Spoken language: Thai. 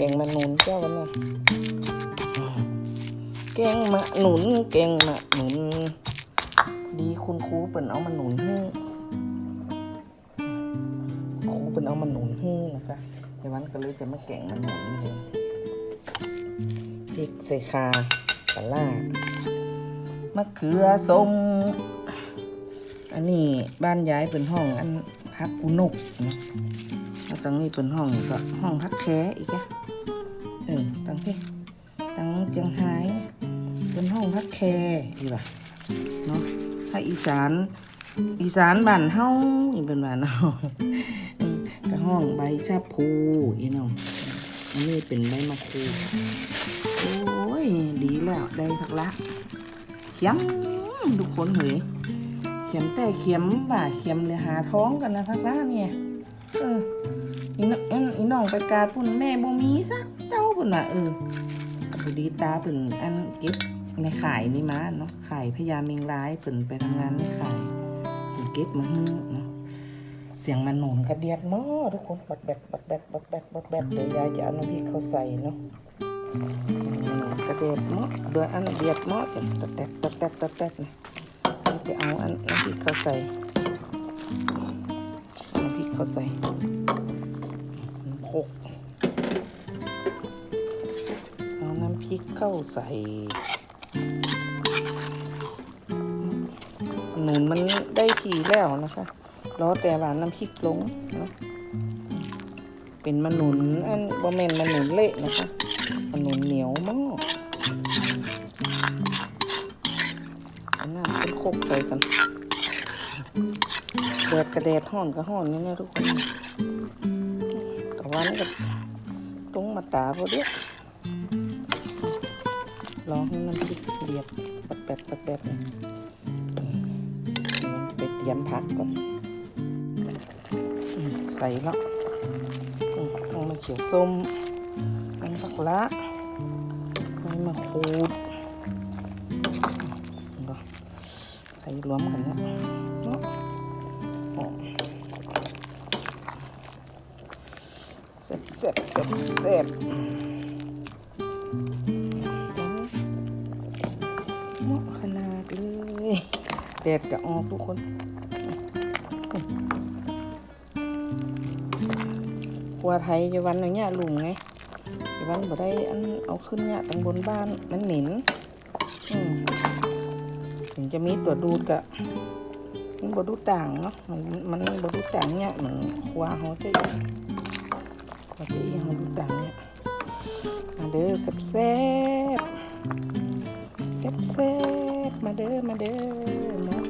ก่งมะหนุนเจ้าวันนี้เก่งมะหนุนเก่งมะหนุน ดีคุณครูเปิ่นเอามาหนุนให้ครูเปิ่นเอามาหนุนให้นะคะในวันก็เลยจะมาแก่งมะหนุนเลยพริกใส่คาปลาล่ามะเขือส้มอันนี้บ้านย้ายเป็นห้องอันพักกุนกนะแล้วตรงนี้เป็นห้องก็ห้องพักแค่อีกอะ ออตังที่ตังเจียงไฮ้เป็นห้องพักแค่อีกว่ะเนาะถ้าอีสาน อีสานบ้านเฮาอีเป็นบ้านเฮาอืมก็ห้องใบชาพูอีเนาะอันนี้เป็นใบมะกรูดโอ้ย ดีแล้วได้ทักละเขียมทุกคนเหยเข็มแต่เข็มบ่าเข็มเลยหาท้องกันนะพักละเนี่ย เอออีนอีอีน้องไปกาดปุ่นแม่บ่มีสักเจ้า ปุ่นว่ะเออก็พอดีตาปุ่นอันเก็บในขายนี่มาเนาะขายพญาเมงร้ายปุ่นไปทำงานในขายปุ่นเก็บมาให้เนาะเสียงมันหนุนกระเดียดหม้อทุกคนบัดแบดบัดแบดบัดแบดบัดแบดเดี๋ยวยายจะเอาน้ำพริกเขาใส่เนาะกระเดียดหม้อเดืออันเดียดหม้อจะบัดแบดบัดแบดบัดแบดนะจะเอาอันน้ำพริกเข้าใส่น้ำพริกเข้าใส่น้ำโคก ริกเข้าใส่หนุนมันได้ทีแล้วนะคะรอแต่ว่าน้ำพริกลงเนาะเป็นมะหนุนอันบะเมนมะหนุนเละนะคะมะหนุนเหนียวมากอันนั้นเป็นโคกใส่กันแดดกระแดดห้อนก็ห้อนนี่นะทุกคนแต่วันก็ตรงมาตาพอดี ลองให้มันพริกเดียบปัดแปดปัดแปดนี่ไปเตรียมผักก่อน ใส่แล้วต้องมาเขียวส้มน้ำสักละไม่มาขูดใส่รวมกันแล้วเนาะเสร็จเสร็จเสร็จเสร็จ แดดจะออกทุกคนครัวไทยจะวันอย่างเงี้ยลุงไงจะวันบ่ได้อันเอาขึ้นเนี่ยตังบนบ้านมันเหม็นถึงจะมีตัวดูดกะมันบ่ดูต่างเนาะมันมันบ่ดูต่างเนี่ยเหมือนครัวเขาจะอยู่ปกติเขาดูต่างเนี่ยมาเด้อแซ่บ แซ่บแซ่บแซ่บมาเด้อมาเด้อเนาะ